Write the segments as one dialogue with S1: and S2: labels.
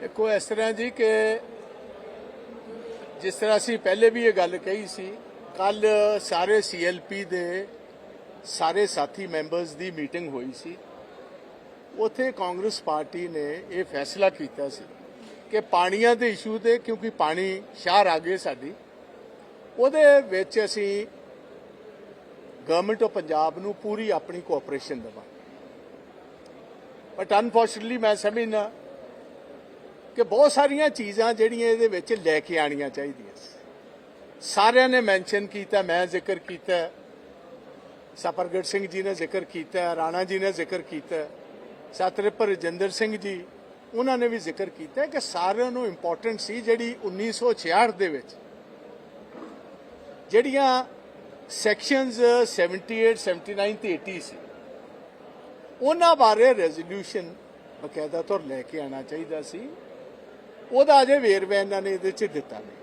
S1: ਦੇਖੋ, ਇਸ ਤਰ੍ਹਾਂ ਜੀ ਕਿ ਜਿਸ ਤਰ੍ਹਾਂ ਅਸੀਂ ਪਹਿਲੇ ਵੀ ਇਹ ਗੱਲ ਕਹੀ ਸੀ ਕੱਲ ਸਾਰੇ ਸੀਐਲਪੀ ਦੇ ਸਾਰੇ ਸਾਥੀ ਮੈਂਬਰਸ ਦੀ ਮੀਟਿੰਗ ਹੋਈ ਸੀ। ਉੱਥੇ ਕਾਂਗਰਸ ਪਾਰਟੀ ਨੇ ਇਹ ਫੈਸਲਾ ਕੀਤਾ ਸੀ ਕਿ ਪਾਣੀਆਂ ਦੇ ਇਸ਼ੂ ਤੇ, ਕਿਉਂਕਿ ਪਾਣੀ ਸ਼ਹਿਰ ਆ ਗਏ ਸਾਡੀ, ਉਹਦੇ ਵਿੱਚ ਅਸੀਂ ਗਵਰਨਮੈਂਟ ਆਫ ਪੰਜਾਬ ਨੂੰ ਪੂਰੀ ਆਪਣੀ ਕੋਆਪਰੇਸ਼ਨ ਦੇਵਾਂਗੇ। ਬਟ ਅਨਫੋਰਚੂਨਟਲੀ ਮੈਂ ਸਮਝਦਾ ਕਿ ਬਹੁਤ ਸਾਰੀਆਂ ਚੀਜ਼ਾਂ ਜਿਹੜੀਆਂ ਇਹਦੇ ਵਿੱਚ ਲੈ ਕੇ ਆਣੀਆਂ ਚਾਹੀਦੀਆਂ ਸੀ। ਸਾਰਿਆਂ ਨੇ ਮੈਂਸ਼ਨ ਕੀਤਾ, ਮੈਂ ਜ਼ਿਕਰ ਕੀਤਾ ਸਪਰਗੜ ਸਿੰਘ ਜੀ ਨੇ ਜ਼ਿਕਰ ਕੀਤਾ, ਰਾਣਾ ਜੀ ਨੇ ਜ਼ਿਕਰ ਕੀਤਾ। ਸਤਰਿਪਰ ਰਜਿੰਦਰ ਸਿੰਘ ਜੀ, ਉਹਨਾਂ ਨੇ ਵੀ ਜ਼ਿਕਰ ਕੀਤਾ ਕਿ ਸਾਰਿਆਂ ਨੂੰ ਇੰਪੋਰਟੈਂਟ ਸੀ ਜਿਹੜੀ 1966 ਦੇ ਵਿੱਚ। ਜਿਹੜੀਆਂ ਸੈਕਸ਼ਨਸ 78 79 ਤੇ 80 ਸੀ, ਉਹਨਾਂ ਬਾਰੇ ਰੈਜ਼ੋਲੂਸ਼ਨ ਬਕਾਇਦਾ ਤੌਰ ਲੈ ਕੇ ਆਣਾ ਚਾਹੀਦਾ ਸੀ। ਉਹਦਾ ਅਜੇ ਵੇਰਵਾ ਇਹਨਾਂ ਨੇ ਇਹਦੇ ਚ ਦਿੱਤਾ ਨਹੀਂ।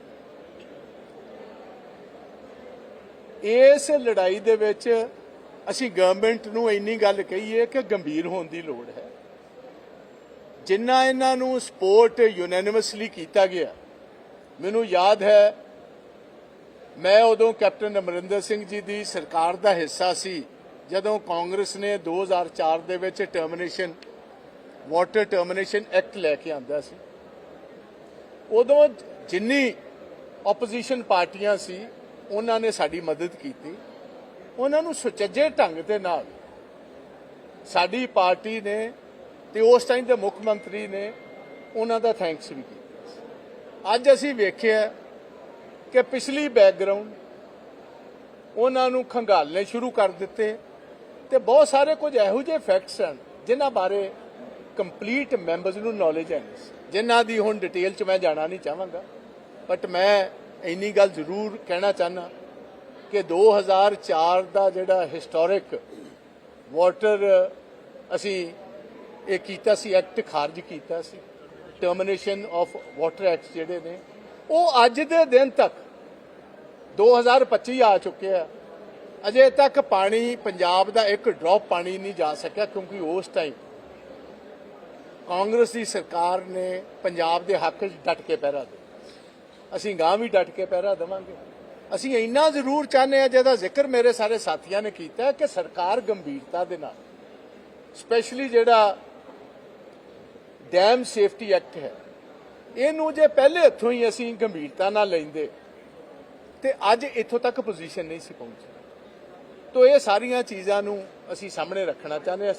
S1: ਇਸ ਲੜਾਈ ਦੇ ਵਿੱਚ ਅਸੀਂ ਗਵਰਨਮੈਂਟ ਨੂੰ ਇੰਨੀ ਗੱਲ ਕਹੀਏ ਕਿ ਗੰਭੀਰ ਹੋਣ ਦੀ ਲੋੜ ਹੈ। ਜਿੰਨਾ ਇਹਨਾਂ ਨੂੰ ਸਪੋਰਟ ਯੂਨੈਨਿਮਸਲੀ ਕੀਤਾ ਗਿਆ, ਮੈਨੂੰ ਯਾਦ ਹੈ, ਮੈਂ ਉਦੋਂ ਕੈਪਟਨ ਅਮਰਿੰਦਰ ਸਿੰਘ ਜੀ ਦੀ ਸਰਕਾਰ ਦਾ ਹਿੱਸਾ ਸੀ, ਜਦੋਂ ਕਾਂਗਰਸ ਨੇ 2004 ਦੇ ਵਿੱਚ ਟਰਮੀਨੇਸ਼ਨ ਵਾਟਰ ਟਰਮੀਨੇਸ਼ਨ ਐਕਟ ਲੈ ਕੇ ਆਂਦਾ ਸੀ। ਉਦੋਂ ਜਿੰਨੀ ਆਪੋਜੀਸ਼ਨ ਪਾਰਟੀਆਂ ਸੀ, ਉਹਨਾਂ ਨੇ ਸਾਡੀ ਮਦਦ ਕੀਤੀ। ਉਹਨਾਂ ਨੂੰ ਸੁਚੱਜੇ ਢੰਗ ਦੇ ਨਾਲ ਸਾਡੀ ਪਾਰਟੀ ਨੇ ਤੇ ਉਸ ਟਾਈਮ ਦੇ ਮੁੱਖ ਮੰਤਰੀ ਨੇ ਉਹਨਾਂ ਦਾ ਥੈਂਕਸ ਵੀ ਕੀਤਾ। ਅੱਜ ਅਸੀਂ ਵੇਖਿਆ ਕਿ ਪਿਛਲੀ ਬੈਕਗ੍ਰਾਉਂਡ ਉਹਨਾਂ ਨੂੰ ਖੰਗਾਲਨੇ ਸ਼ੁਰੂ ਕਰ ਦਿੱਤੇ ਤੇ ਬਹੁਤ ਸਾਰੇ ਕੁਝ ਇਹੋ ਜਿਹੇ ਫੈਕਟਸ ਹਨ ਜਿਨ੍ਹਾਂ ਬਾਰੇ ਕੰਪਲੀਟ ਮੈਂਬਰਸ ਨੂੰ ਨੌਲੇਜ ਹੈ ਜਿਨ੍ਹਾਂ ਦੀ ਹੁਣ ਡਿਟੇਲ 'ਚ ਮੈਂ ਜਾਣਾ ਨਹੀਂ ਚਾਹਾਂਗਾ ਬਟ ਮੈਂ ਇੰਨੀ ਗੱਲ ਜ਼ਰੂਰ ਕਹਿਣਾ ਚਾਹਨਾ ਕਿ 2004 ਦਾ ਜਿਹੜਾ ਹਿਸਟੋਰਿਕ ਵਾਟਰ, ਅਸੀਂ ਇਹ ਕੀਤਾ ਸੀ, ਐਕਟ ਖਾਰਜ ਕੀਤਾ ਸੀ। ਟਰਮੀਨੇਸ਼ਨ ਆਫ ਵਾਟਰ ਐਕਟ ਜਿਹੜੇ ਨੇ, ਉਹ ਅੱਜ ਦੇ ਦਿਨ ਤੱਕ 2025 ਆ ਚੁੱਕਿਆ ਅਜੇ ਤੱਕ ਪਾਣੀ, ਪੰਜਾਬ ਦਾ ਇੱਕ ਡ੍ਰੌਪ ਪਾਣੀ ਨਹੀਂ ਜਾ ਸਕਿਆ, ਕਿਉਂਕਿ ਉਸ ਟਾਈਮ ਕਾਂਗਰਸ ਦੀ ਸਰਕਾਰ ਨੇ ਪੰਜਾਬ ਦੇ ਹੱਕ 'ਚ ਡਟ ਕੇ ਪਹਿਰਾ ਦੇ ਅਸੀਂ ਗਾਂ ਵੀ ਡਟ ਕੇ ਪਹਿਰਾ ਦੇਵਾਂਗੇ। ਅਸੀਂ ਇੰਨਾ ਜ਼ਰੂਰ ਚਾਹੁੰਦੇ ਆ ਜਿਹਦਾ ਜ਼ਿਕਰ ਮੇਰੇ ਸਾਰੇ ਸਾਥੀਆਂ ਨੇ ਕੀਤਾ ਕਿ ਸਰਕਾਰ ਗੰਭੀਰਤਾ ਦੇ ਨਾਲ ਸਪੈਸ਼ਲੀ ਜਿਹੜਾ ਡੈਮ ਸੇਫਟੀ ਐਕਟ ਹੈ, ਇਹਨੂੰ ਜੇ ਪਹਿਲੇ ਹੱਥੋਂ ਹੀ ਅਸੀਂ ਗੰਭੀਰਤਾ ਨਾਲ ਲੈਂਦੇ, ਤੇ ਅੱਜ ਇੱਥੋਂ ਤੱਕ ਪੋਜੀਸ਼ਨ ਨਹੀਂ ਸੀ ਪਹੁੰਚੀ। ਤੋ ਇਹ ਸਾਰੀਆਂ ਚੀਜ਼ਾਂ ਨੂੰ ਅਸੀਂ ਸਾਹਮਣੇ ਰੱਖਣਾ ਚਾਹੁੰਦੇ ਹਾਂ।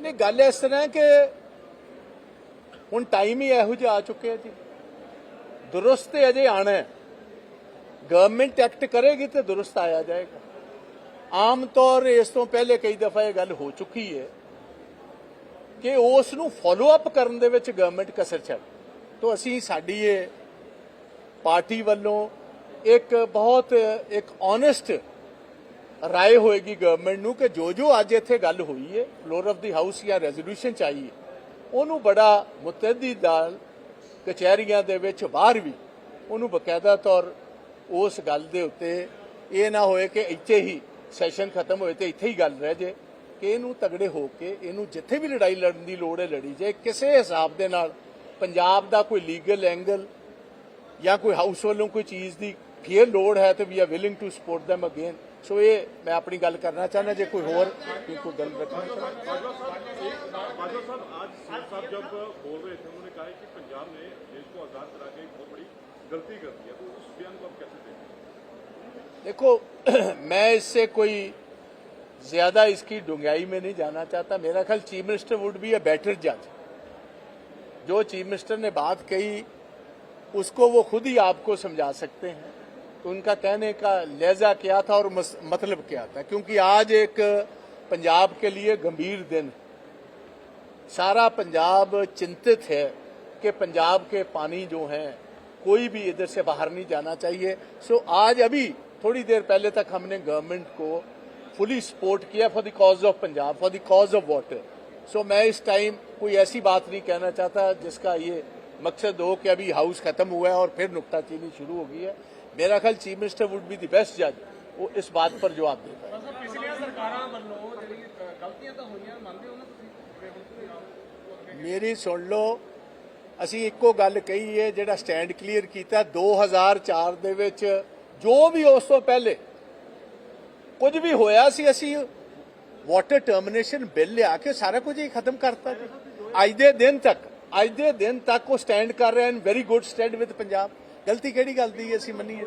S1: ਨਹੀਂ, ਗੱਲ ਇਸ ਤਰ੍ਹਾਂ ਕਿ ਹੁਣ ਟਾਈਮ ਹੀ ਇਹੋ ਜਿਹਾ ਆ ਚੁੱਕਿਆ ਜੀ। ਦੁਰਸਤ ਤੇ ਅਜੇ ਆਣਾ ਹੈ। ਗਵਰਨਮੈਂਟ ਐਕਟ ਕਰੇਗੀ ਤੇ ਦੁਰਸਤ ਆਇਆ ਜਾਏਗਾ। ਆਮ ਤੌਰ ਇਸ ਤੋਂ ਪਹਿਲੇ ਕਈ ਦਫਾ ਇਹ ਗੱਲ ਹੋ ਚੁੱਕੀ ਹੈ ਕਿ ਉਸ ਨੂੰ ਫਾਲੋ ਅਪ ਕਰਨ ਦੇ ਵਿੱਚ ਗਵਰਨਮੈਂਟ ਕਸਰ ਛੱਡ ਤੋਂ ਅਸੀਂ ਸਾਡੀ ਇਹ ਪਾਰਟੀ ਵੱਲੋਂ ਇੱਕ ਬਹੁਤ ਇੱਕ ਓਨੈਸਟ ਰਾਏ ਹੋਏਗੀ ਗਵਰਨਮੈਂਟ ਨੂੰ ਕਿ ਜੋ ਜੋ ਅੱਜ ਇੱਥੇ ਗੱਲ ਹੋਈ ਹੈ ਫਲੋਰ ਆਫ ਦੀ ਹਾਊਸ ਜਾਂ ਰੈਜ਼ੋਲੂਸ਼ਨ ਚਾਹੀਏ ਉਹਨੂੰ ਬੜਾ ਮੁਤੱਦੀ ਨਾਲ ਕਚਹਿਰੀਆਂ ਦੇ ਵਿੱਚ ਬਾਹਰ ਵੀ ਉਹਨੂੰ ਬਕਾਇਦਾ ਤੌਰ ਉਸ ਗੱਲ ਦੇ ਉੱਤੇ ਇਹ ਨਾ ਹੋਏ ਕਿ ਇੱਥੇ ਹੀ ਸੈਸ਼ਨ ਖਤਮ ਹੋਏ ਤੇ ਇੱਥੇ ਹੀ ਗੱਲ ਰਹਿ ਜੇ ਕਿ ਇਹਨੂੰ ਤਗੜੇ ਹੋ ਕੇ ਇਹਨੂੰ ਜਿੱਥੇ ਵੀ ਲੜਾਈ ਲੜਨ ਦੀ ਲੋੜ ਹੈ ਲੜੀ ਜੇ, ਕਿਸੇ ਹਿਸਾਬ ਦੇ ਨਾਲ ਪੰਜਾਬ ਦਾ ਕੋਈ ਲੀਗਲ ਐਂਗਲ ਜਾਂ ਕੋਈ ਹਾਊਸ ਵੱਲੋਂ ਕੋਈ ਚੀਜ਼ ਦੀ ਫੇਰ ਲੋੜ ਹੈ ਤੇ we are willing to support them again ਸੋ ਇਹ ਮੈਂ ਆਪਣੀ ਗੱਲ ਕਰਨਾ ਚਾਹੁੰਦਾ ਜੇ ਕੋਈ ਹੋਰ ਕੋਈ ਕੋਈ ਗੱਲ ਰੱਖਣਾ ਚਾਹੁੰਦਾ
S2: बाजवा साहब आज सीएम साहब जब बोल रहे थे उन्होंने कहा है कि पंजाब ने देश को आजाद करा के एक बहुत बड़ी गलती कर दी है तो उस बयान को आप कैसे देखते हैं
S1: देखो मैं इससे कोई ज्यादा इसकी डुंगाई में नहीं जाना चाहता मेरा ख्याल chief minister would be a better जज जो चीफ मिनिस्टर ने बात कही उसको वो खुद ही आपको समझा सकते हैं तो उनका कहने का लहजा क्या था और मतलब क्या था? क्योंकि आज एक पंजाब के लिए गंभीर दिन सारा पंजाब चिंतित है कि पंजाब के पानी जो हैं, कोई भी इधर से बाहर नहीं जाना चाहिए। सो आज अभी थोड़ी देर पहले तक हमने गवर्नमेंट को फुली सपोर्ट किया for the cause of Punjab for the cause of water so मैं इस टाइम कोई ऐसी बात नहीं कहना चाहता जिसका ये मकसद हो कि अभी हाउस खत्म हुआ है और फिर नुकताचीनी शुरू हो गई है। ਮੇਰਾ ਖਿਆਲ chief minister would be the best ਜੱਜ ਉਹ ਇਸ ਬਾਤ ਪਰ ਜਵਾਬ ਦੇ
S3: ਪਾਏ ਪਿਛਲੀਆਂ ਸਰਕਾਰਾਂ ਵੱਲੋਂ ਜਿਹੜੀ ਗਲਤੀਆਂ ਤਾਂ ਹੋਈਆਂ ਮੰਨਦੇ ਹੋ ਨਾ ਤੁਸੀਂ
S1: ਮੇਰੀ ਸੁਣ ਲਓ ਅਸੀਂ ਇੱਕੋ ਗੱਲ ਕਹੀ ਹੈ ਜਿਹੜਾ ਸਟੈਂਡ ਕਲੀਅਰ ਕੀਤਾ 2004 ਦੇ ਵਿੱਚ ਜੋ ਵੀ ਉਸ ਤੋਂ ਪਹਿਲੇ ਕੁਝ ਵੀ ਹੋਇਆ ਸੀ ਅਸੀਂ ਵਾਟਰ ਟਰਮੀਨੇਸ਼ਨ ਬਿੱਲ ਲਿਆ ਕੇ ਸਾਰਾ ਕੁਝ ਹੀ ਖਤਮ ਕਰਤਾ ਜੀ ਅੱਜ ਦੇ ਦਿਨ ਤੱਕ ਅੱਜ ਦੇ ਦਿਨ ਤੱਕ ਉਹ ਸਟੈਂਡ ਕਰ ਰਿਹਾ very good stand with Punjab ਗਲਤੀ ਕਿਹੜੀ ਗੱਲ ਦੀ ਅਸੀਂ ਮੰਨੀਏ?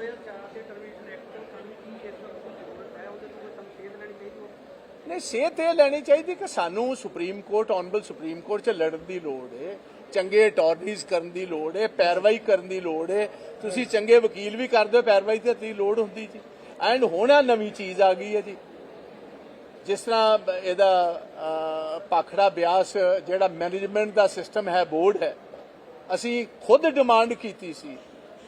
S1: ਨਹੀਂ ਸੇਧ ਇਹ ਲੈਣੀ ਚਾਹੀਦੀ ਕਿ ਸਾਨੂੰ supreme court honourable supreme court 'ਚ ਲੜਨ ਦੀ ਲੋੜ ਹੈ ਚੰਗੇ ਅਟਾਰਨੀਜ਼ ਕਰਨ ਦੀ ਲੋੜ ਹੈ ਪੈਰਵਾਈ ਕਰਨ ਦੀ ਲੋੜ ਹੈ ਤੁਸੀਂ ਚੰਗੇ ਵਕੀਲ ਵੀ ਕਰਦੇ ਹੋ ਪੈਰਵਾਈ ਤੇ ਦੀ ਲੋੜ ਹੁੰਦੀ ਜੀ। ਐਂਡ ਹੁਣ ਆ ਨਵੀਂ ਚੀਜ਼ ਆ ਗਈ ਹੈ ਜੀ। ਜਿਸ ਤਰ੍ਹਾਂ ਇਹਦਾ ਭਾਖੜਾ ਬਿਆਸ ਜਿਹੜਾ ਮੈਨੇਜਮੈਂਟ ਦਾ ਸਿਸਟਮ ਹੈ ਬੋਰਡ ਹੈ ਅਸੀਂ ਖੁਦ ਡਿਮਾਂਡ ਕੀਤੀ ਸੀ।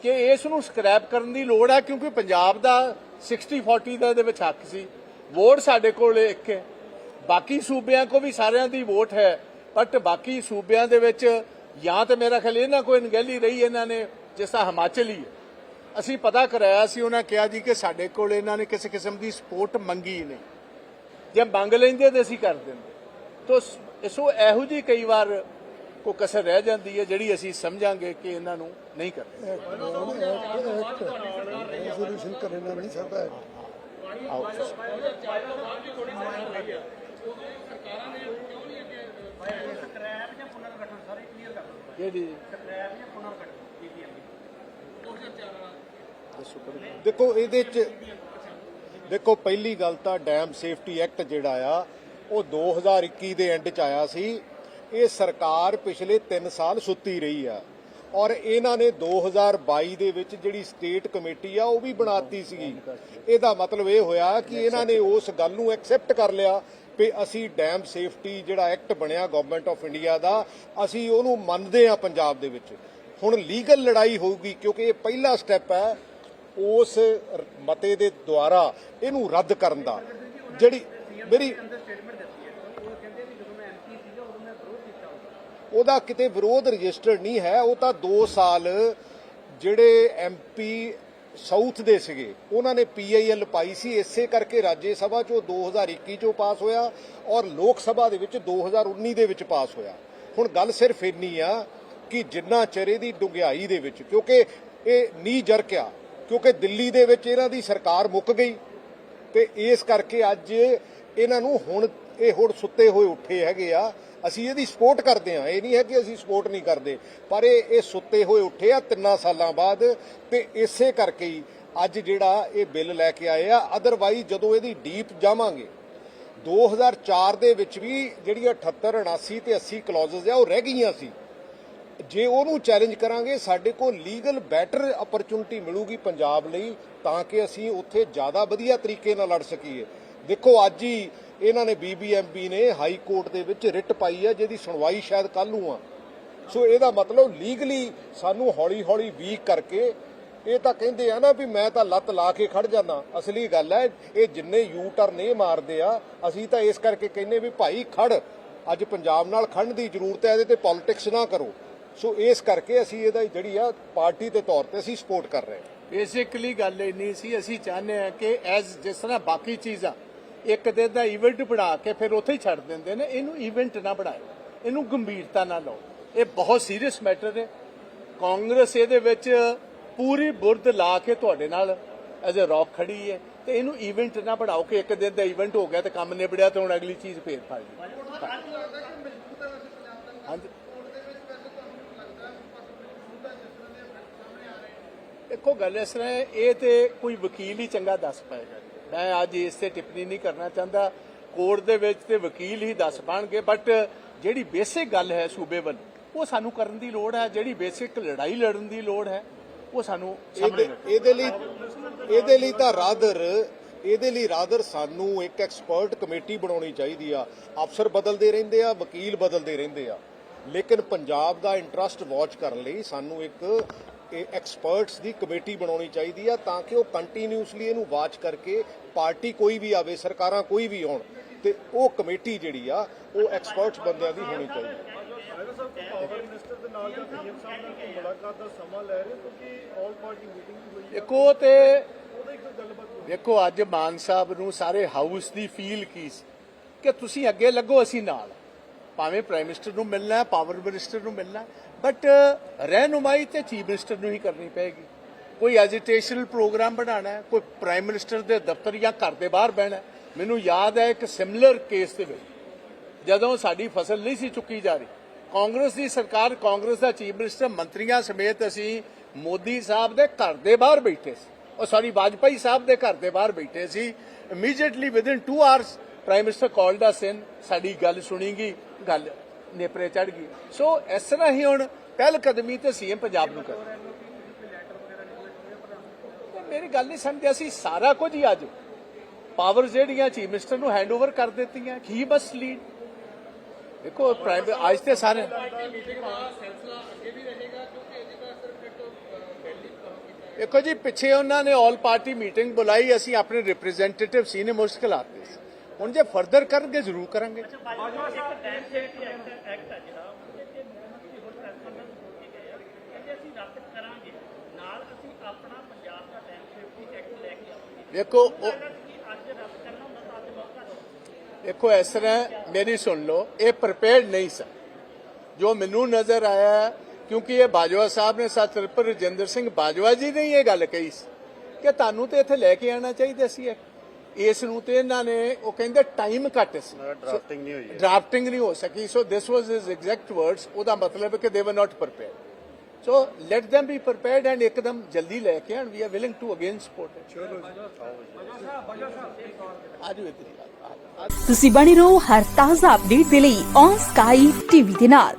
S1: ਕਿ ਇਸ ਨੂੰ ਸਕ੍ਰੈਪ ਕਰਨ ਦੀ ਲੋੜ ਹੈ, ਕਿਉਂਕਿ ਪੰਜਾਬ ਦਾ 60 40 ਦਾ ਇਹਦੇ ਵਿੱਚ ਹੱਕ ਸੀ। ਵੋਟ ਸਾਡੇ ਕੋਲ ਇੱਕ ਹੈ। ਬਾਕੀ ਸੂਬਿਆਂ ਕੋ ਵੀ ਸਾਰਿਆਂ ਦੀ ਵੋਟ ਹੈ। ਬਟ ਬਾਕੀ ਸੂਬਿਆਂ ਦੇ ਵਿੱਚ ਜਾਂ ਤੇ ਮੇਰਾ ਖਿਆਲ ਇਹਨਾਂ ਕੋਈ ਅਣਗਹਿਲੀ ਰਹੀ ਇਹਨਾਂ ਨੇ, ਜਿਸ ਤਰ੍ਹਾਂ ਹਿਮਾਚਲ ਹੀ। ਹੈ ਅਸੀਂ ਪਤਾ ਕਰਾਇਆ ਸੀ, ਉਹਨਾਂ ਕਿਹਾ ਜੀ ਕਿ ਸਾਡੇ ਕੋਲ ਇਹਨਾਂ ਨੇ ਕਿਸੇ ਕਿਸਮ ਦੀ ਸਪੋਰਟ ਮੰਗੀ ਨਹੀਂ। ਜੇ ਮੰਗ ਲੈਂਦੇ ਤੇ ਅਸੀਂ ਕਰ ਦਿੰਦੇ। ਤੋ ਸ- ਸੋ ਇਹੋ ਜੀ ਕਈ ਵਾਰ ਕੋ ਕਸਰ ਰਹਿ ਜਾਂਦੀ ਹੈ ਜਿਹੜੀ ਅਸੀਂ ਸਮਝਾਂਗੇ ਕਿ ਇਹਨਾਂ ਨੂੰ ਨਹੀਂ ਕਰਨਾ
S4: ਰੈਜ਼ੋਲੂਸ਼ਨ ਕਰਨਾ ਨਹੀਂ ਸਕਦਾ ਹੈ
S1: ਆਓ
S3: ਸਕ੍ਰੈਪ ਜਾਂ ਪੁਨਰ ਗਠਨ ਸਾਰੇ ਕਲੀਅਰ ਕਰ ਦਿਓ
S1: ਕਿਹੜੀ?
S3: ਸਕ੍ਰੈਪ ਜਾਂ ਪੁਨਰ ਗਠਨ ਪੀਪੀਐਮ
S1: ਦੱਸੋ ਕਰੋ।
S4: ਦੇਖੋ ਇਹਦੇ ਚ ਦੇਖੋ ਪਹਿਲੀ ਗੱਲ ਤਾਂ ਡੈਮ ਸੇਫਟੀ ਐਕਟ ਜਿਹੜਾ ਆ ਉਹ 2021 ਦੇ ਐਂਡ ਚ ਆਇਆ ਸੀ। ਇਹ ਸਰਕਾਰ ਪਿਛਲੇ 3 ਸਾਲ ਸੁੱਤੀ ਰਹੀ ਆ। ਔਰ ਇਹਨਾਂ ਨੇ 2022 ਦੇ ਵਿੱਚ ਜਿਹੜੀ ਸਟੇਟ ਕਮੇਟੀ ਆ, ਉਹ ਵੀ ਬਣਾਤੀ ਸੀਗੀ। ਇਹਦਾ ਮਤਲਬ ਇਹ ਹੋਇਆ ਕਿ ਇਹਨਾਂ ਨੇ ਉਸ ਗੱਲ ਨੂੰ ਐਕਸੈਪਟ ਕਰ ਲਿਆ ਵੀ ਅਸੀਂ ਡੈਮ ਸੇਫਟੀ ਜਿਹੜਾ ਐਕਟ ਬਣਿਆ ਗਵਰਨਮੈਂਟ ਆਫ ਇੰਡੀਆ ਦਾ, ਅਸੀਂ ਉਹਨੂੰ ਮੰਨਦੇ ਆ ਪੰਜਾਬ ਦੇ ਵਿੱਚ। ਹੁਣ ਲੀਗਲ ਲੜਾਈ ਹੋਊਗੀ, ਕਿਉਂਕਿ ਇਹ ਪਹਿਲਾ ਸਟੈਪ ਹੈ ਉਸ ਮਤੇ ਦੇ ਦੁਆਰਾ ਇਹਨੂੰ ਰੱਦ ਕਰਨ ਦਾ। ਜਿਹੜੀ ਮੇਰੀ ਉਹਦਾ ਕਿਤੇ ਵਿਰੋਧ ਰਜਿਸਟਰਡ ਨਹੀਂ ਹੈ। ਉਹ ਤਾਂ 2 ਸਾਲ ਜਿਹੜੇ ਐਮਪੀ ਸਾਊਥ ਦੇ ਸੀਗੇ, ਉਹਨਾਂ ਨੇ ਪੀਆਈਐਲ ਪਾਈ ਸੀ। ਇਸੇ ਕਰਕੇ ਰਾਜ ਸਭਾ ਚੋਂ 2021 ਚੋਂ ਪਾਸ ਹੋਇਆ ਔਰ ਲੋਕ ਸਭਾ ਦੇ ਵਿੱਚ 2019 ਦੇ ਵਿੱਚ ਪਾਸ ਹੋਇਆ। ਹੁਣ ਗੱਲ ਸਿਰਫ ਇੰਨੀ ਆ ਕਿ ਜਿੰਨਾ ਚਿਹਰੇ ਦੀ ਡੁੰਗਿਆਈ ਦੇ ਵਿੱਚ, ਕਿਉਂਕਿ ਇਹ ਨੀ ਜਰਕਿਆ ਕਿਉਂਕਿ ਦਿੱਲੀ ਦੇ ਵਿੱਚ ਇਹਨਾਂ ਦੀ ਸਰਕਾਰ ਮੁੱਕ ਗਈ ਤੇ ਇਸ ਕਰਕੇ ਅੱਜ ਇਹਨਾਂ ਨੂੰ ਹੁਣ ਇਹ ਹੁਣ ਸੁੱਤੇ ਹੋਏ ਉੱਠੇ ਹੈਗੇ ਆ। ਅਸੀਂ ਇਹਦੀ ਸਪੋਰਟ ਕਰਦੇ ਆ ਇਹ ਨਹੀਂ ਹੈ ਕਿ ਅਸੀਂ ਸਪੋਰਟ ਨਹੀਂ ਕਰਦੇ। ਪਰ ਇਹ ਇਹ ਸੁੱਤੇ ਹੋਏ ਉੱਠੇ ਆ ਤਿੰਨਾਂ ਸਾਲਾਂ ਬਾਅਦ ਤੇ ਇਸੇ ਕਰਕੇ ਹੀ ਅੱਜ ਜਿਹੜਾ ਇਹ ਬਿੱਲ ਲੈ ਕੇ ਆਏ ਆ। ਅਦਰਵਾਈਜ਼ ਜਦੋਂ ਇਹਦੀ ਡੀਪ ਜਾਵਾਂਗੇ 2004 ਦੇ ਵਿੱਚ ਵੀ ਜਿਹੜੀਆਂ 78 79 ਤੇ 80 ਕਲੌਜ਼ਸ ਆ, ਉਹ ਰਹਿ ਗਈਆਂ ਸੀ। ਜੇ ਉਹਨੂੰ ਚੈਲੰਜ ਕਰਾਂਗੇ, ਸਾਡੇ ਕੋਲ ਲੀਗਲ ਬੈਟਰ ਅਪਰਚੁਨਿਟੀ ਮਿਲੂਗੀ ਪੰਜਾਬ ਲਈ, ਤਾਂ ਕਿ ਅਸੀਂ ਉੱਥੇ ਜ਼ਿਆਦਾ ਵਧੀਆ ਤਰੀਕੇ ਨਾਲ ਲੜ ਸਕੀਏ। ਦੇਖੋ, ਅੱਜ ਹੀ ਇਹਨਾਂ ਨੇ ਬੀਬੀਐਮਬੀ ਨੇ ਹਾਈ ਕੋਰਟ ਦੇ ਵਿੱਚ ਰਿਟ ਪਾਈ ਹੈ, ਜਿਹਦੀ ਸੁਣਵਾਈ ਸ਼ਾਇਦ ਕੱਲ ਨੂੰ ਆ। ਸੋ ਇਹਦਾ ਮਤਲਬ ਲੀਗਲੀ ਸਾਨੂੰ ਹੌਲੀ-ਹੌਲੀ ਵੀਕ ਕਰਕੇ, ਇਹ ਤਾਂ ਕਹਿੰਦੇ ਆ ਨਾ ਵੀ ਮੈਂ ਤਾਂ ਲੱਤ ਲਾ ਕੇ ਖੜ ਜਾਣਾ ਅਸਲੀ ਗੱਲ ਹੈ, ਇਹ ਜਿੰਨੇ ਯੂ ਟਰਨ ਇਹ ਮਾਰਦੇ ਆ, ਅਸੀਂ ਤਾਂ ਇਸ ਕਰਕੇ ਕਹਿੰਨੇ ਵੀ ਭਾਈ ਖੜ ਅੱਜ ਪੰਜਾਬ ਨਾਲ ਖੜਨ ਦੀ ਜ਼ਰੂਰਤ ਹੈ, ਇਹਦੇ ਤੇ ਪੋਲਿਟਿਕਸ ਨਾ ਕਰੋ। ਸੋ ਇਸ ਕਰਕੇ ਅਸੀਂ ਇਹਦਾ ਜਿਹੜੀ ਆ, ਪਾਰਟੀ ਦੇ ਤੌਰ ਤੇ ਅਸੀਂ ਸਪੋਰਟ ਕਰ ਰਹੇ ਹਾਂ।
S1: ਬੇਸਿਕਲੀ ਗੱਲ ਇੰਨੀ ਸੀ, ਅਸੀਂ ਚਾਹੁੰਦੇ ਹਾਂ ਕਿ ਐਜ਼ ਜਿਸ ਤਰ੍ਹਾਂ ਬਾਕੀ ਚੀਜ਼ਾਂ ਇੱਕ ਦਿਨ ਦਾ ਇਵੈਂਟ ਬਣਾ ਕੇ ਫਿਰ ਉੱਥੇ ਹੀ ਛੱਡ ਦਿੰਦੇ ਨੇ ਇਹਨੂੰ ਇਵੈਂਟ ਨਾ ਬਣਾਓ ਇਹਨੂੰ ਗੰਭੀਰਤਾ ਨਾਲ ਲਓ। ਇਹ ਬਹੁਤ ਸੀਰੀਅਸ ਮੈਟਰ ਹੈ। ਕਾਂਗਰਸ ਇਹਦੇ ਵਿੱਚ ਪੂਰੀ ਬੁਰਦ ਲਾ ਕੇ ਤੁਹਾਡੇ ਨਾਲ ਐਜ਼ ਅ ਰੌਕ ਖੜੀ ਹੈ ਤੇ ਇਹਨੂੰ ਇਵੈਂਟ ਨਾ ਬਣਾਓ ਕਿ ਇੱਕ ਦਿਨ ਦਾ ਇਵੈਂਟ ਹੋ ਗਿਆ ਤੇ ਕੰਮ ਨਿਬੜਿਆ ਤੇ ਹੁਣ ਅਗਲੀ ਚੀਜ਼ ਫੇਰ ਫੜ ਲਈ। ਹਾਂਜੀ। ਦੇਖੋ ਗੱਲ ਇਸ ਤਰ੍ਹਾਂ ਇਹ ਤੇ ਕੋਈ ਵਕੀਲ ਹੀ ਚੰਗਾ ਦੱਸ ਪਾਏਗਾ। ਮੈਂ ਅੱਜ ਇਸ ਤੇ ਟਿੱਪਣੀ ਨਹੀਂ ਕਰਨਾ ਚਾਹੁੰਦਾ। ਕੋਰਟ ਦੇ ਵਿੱਚ ਤੇ ਵਕੀਲ ਹੀ ਦੱਸ ਪਾਣਗੇ ਬਟ ਜਿਹੜੀ ਬੇਸਿਕ ਗੱਲ ਹੈ ਸੂਬੇ ਵੱਲ ਉਹ ਸਾਨੂੰ ਕਰਨ ਦੀ ਲੋੜ ਹੈ ਜਿਹੜੀ ਬੇਸਿਕ ਲੜਾਈ ਲੜਨ ਦੀ ਲੋੜ ਹੈ ਉਹ ਸਾਨੂੰ ਸਾਹਮਣੇ
S4: ਇਹਦੇ
S1: ਰੱਖਣੀ
S4: ਇਹਦੇ ਲਈ ਇਹਦੇ ਲਈ ਤਾਂ ਰਾਦਰ ਇਹਦੇ ਲਈ ਰਾਦਰ ਸਾਨੂੰ ਇੱਕ ਐਕਸਪਰਟ ਕਮੇਟੀ ਬਣਾਉਣੀ ਚਾਹੀਦੀ ਆ। ਅਫਸਰ ਬਦਲਦੇ ਰਹਿੰਦੇ ਆ ਵਕੀਲ ਬਦਲਦੇ ਰਹਿੰਦੇ ਆ। ਲੇਕਿਨ ਪੰਜਾਬ ਦਾ ਇੰਟਰਸਟ ਵਾਚ ਕਰਨ ਲਈ ਸਾਨੂੰ ਇੱਕ ਇਹ ਐਕਸਪਰਟਸ ਦੀ ਕਮੇਟੀ ਬਣਾਉਣੀ ਚਾਹੀਦੀ ਆ ਤਾਂ ਕਿ ਉਹ ਕੰਟੀਨਿਊਸਲੀ ਇਹਨੂੰ ਵਾਚ ਕਰਕੇ ਪਾਰਟੀ ਕੋਈ ਵੀ ਆਵੇ ਸਰਕਾਰਾਂ ਕੋਈ ਵੀ ਆਉਣ ਤੇ ਉਹ ਕਮੇਟੀ ਜਿਹੜੀ ਆ ਉਹ ਐਕਸਪਰਟਸ ਬੰਦਿਆਂ ਦੀ ਹੋਣੀ ਚਾਹੀਦੀ।
S2: ਰਾਜਾ ਸਾਹਿਬ ਪਾਵਰ ਮਿਨਿਸਟਰ ਦੇ ਨਾਲ ਜਾਂ ਪੀਐਮ ਸਾਹਿਬ ਨਾਲ ਕੋਈ ਮੁਲਾਕਾਤ ਦਾ ਸਮਾਂ ਲੈ ਰਹੇ ਹੋ?
S1: ਦੇਖੋ ਤੇ। ਦੇਖੋ ਅੱਜ ਮਾਨ ਸਾਹਿਬ ਨੂੰ ਸਾਰੇ ਹਾਊਸ ਦੀ ਫੀਲ ਕੀ ਸੀ? ਕਿ ਤੁਸੀਂ ਅੱਗੇ ਲੱਗੋ ਅਸੀਂ ਨਾਲ। ਭਾਵੇਂ ਪ੍ਰਾਈਮ ਮਿਨਿਸਟਰ ਨੂੰ ਮਿਲਣਾ ਹੈ ਪਾਵਰ ਮਿਨਿਸਟਰ ਨੂੰ ਮਿਲਣਾ ਬਟ ਰਹਿਨੁਮਾਈ uh, ਤੇ ਚੀਫ ਮਿਨਿਸਟਰ ਨੂੰ ਹੀ ਕਰਨੀ ਪਏਗੀ। ਕੋਈ ਐਜੀਟੇਸ਼ਨਲ ਪ੍ਰੋਗਰਾਮ ਬਣਾਉਣਾ ਹੈ, ਕੋਈ ਪ੍ਰਾਈਮ ਮਿਨਿਸਟਰ ਦੇ ਦਫ਼ਤਰ ਜਾਂ ਘਰ ਦੇ ਬਾਹਰ ਬਹਿਣਾ ਮੈਨੂੰ ਯਾਦ ਹੈ ਇੱਕ ਸਿਮਿਲਰ ਕੇਸ ਦੇ ਵਿੱਚ। ਜਦੋਂ ਸਾਡੀ ਫਸਲ ਨਹੀਂ ਸੀ ਚੁੱਕੀ ਜਾ ਰਹੀ, ਕਾਂਗਰਸ ਦੀ ਸਰਕਾਰ, ਕਾਂਗਰਸ ਦਾ ਚੀਫ ਮਿਨਿਸਟਰ ਮੰਤਰੀਆਂ ਸਮੇਤ ਅਸੀਂ ਮੋਦੀ ਸਾਹਿਬ ਦੇ ਘਰ ਦੇ ਬਾਹਰ ਬੈਠੇ ਸੀ। ਉਹ ਸੌਰੀ ਵਾਜਪਾਈ ਸਾਹਿਬ ਦੇ ਘਰ ਦੇ ਬਾਹਰ ਬੈਠੇ ਸੀ। Immediately within 2 hours prime minister called us in ਸਾਡੀ ਗੱਲ ਸੁਣੀਗੀ ਗੱਲ ਨੇਪਰੇ ਚੜ ਗਈ। ਸੋ ਇਸ ਤਰ੍ਹਾਂ ਹੀ ਹੁਣ ਪਹਿਲ ਕਦਮੀ ਤੇ ਸੀਐਮ ਪੰਜਾਬ ਨੂੰ ਕਰ ਮੇਰੀ ਗੱਲ ਨਹੀਂ ਸਮਝਿਆ ਸੀ ਸਾਰਾ ਕੁਝ ਹੀ ਅੱਜ। ਪਾਵਰ ਜਿਹੜੀਆਂ ਚੀਫ ਮਿਨਿਸਟਰ ਨੂੰ ਹੈਂਡਓਵਰ ਕਰ ਦਿੱਤੀਆਂ ਹੀ ਬਸ ਲੀਡ ਦੇਖੋ ਪ੍ਰਾਈਮ ਅੱਜ ਤੇ ਸਾਰੇ ਦੇਖੋ ਜੀ, ਪਿੱਛੇ ਉਹਨਾਂ ਨੇ ਆਲ ਪਾਰਟੀ ਮੀਟਿੰਗ ਬੁਲਾਈ, ਅਸੀਂ ਆਪਣੇ ਰਿਪਰੈਜ਼ੈਂਟੇਟਿਵ ਸੀ ਨੇ ਮੁਸ਼ਕਲ ਆਤੇ ਸੀ ਹੁਣ ਜੇ ਫਰਦਰ ਕਰਨਗੇ ਜ਼ਰੂਰ ਕਰਾਂਗੇ। ਦੇਖੋ ਦੇਖੋ ਇਸ ਤਰ੍ਹਾਂ ਮੇਰੀ ਸੁਣ ਲਓ ਇਹ ਪ੍ਰਿਪੇਅਰਡ ਨਹੀਂ ਸਨ ਜੋ ਮੈਨੂੰ ਨਜ਼ਰ ਆਇਆ ਕਿਉਂਕਿ ਇਹ ਬਾਜਵਾ ਸਾਹਿਬ ਨੇ ਸਤਿ ਰਜਿੰਦਰ ਸਿੰਘ ਬਾਜਵਾ ਜੀ ਨੇ ਇਹ ਗੱਲ ਕਹੀ ਸੀ ਕਿ ਤੁਹਾਨੂੰ ਤੇ ਇੱਥੇ ਲੈ ਕੇ ਆਉਣਾ ਚਾਹੀਦਾ ਸੀ ਇਹ। ਇਸ ਨੂੰ ਤੇ ਇਹਨਾਂ ਨੇ ਉਹ ਕਹਿੰਦੇ ਟਾਈਮ ਘੱਟ ਸੀ। ਡਰਾਫਟਿੰਗ ਨਹੀਂ ਹੋਈ ਡਰਾਫਟਿੰਗ ਨਹੀਂ ਹੋ ਸਕੀ। So this was his exact words ਉਹਦਾ ਮਤਲਬ ਹੈ ਕਿ they were not prepared so let them be prepared and ਇੱਕਦਮ ਜਲਦੀ ਲੈ ਕੇ ਆਣ ਵੀ ਆਰ ਚਲੋ ਆਜੋ ਇੱਧਰ ਹੀ, ਆ- ਆ- ਆ-
S5: ਤੁਸੀਂ ਬਣੇ ਰਹੋ ਹਰ ਤਾਜ਼ਾ ਅਪਡੇਟ ਦੇ ਲਈ ਔਨ ਸਕਾਈ ਟੀਵੀ ਦੇ ਨਾਲ।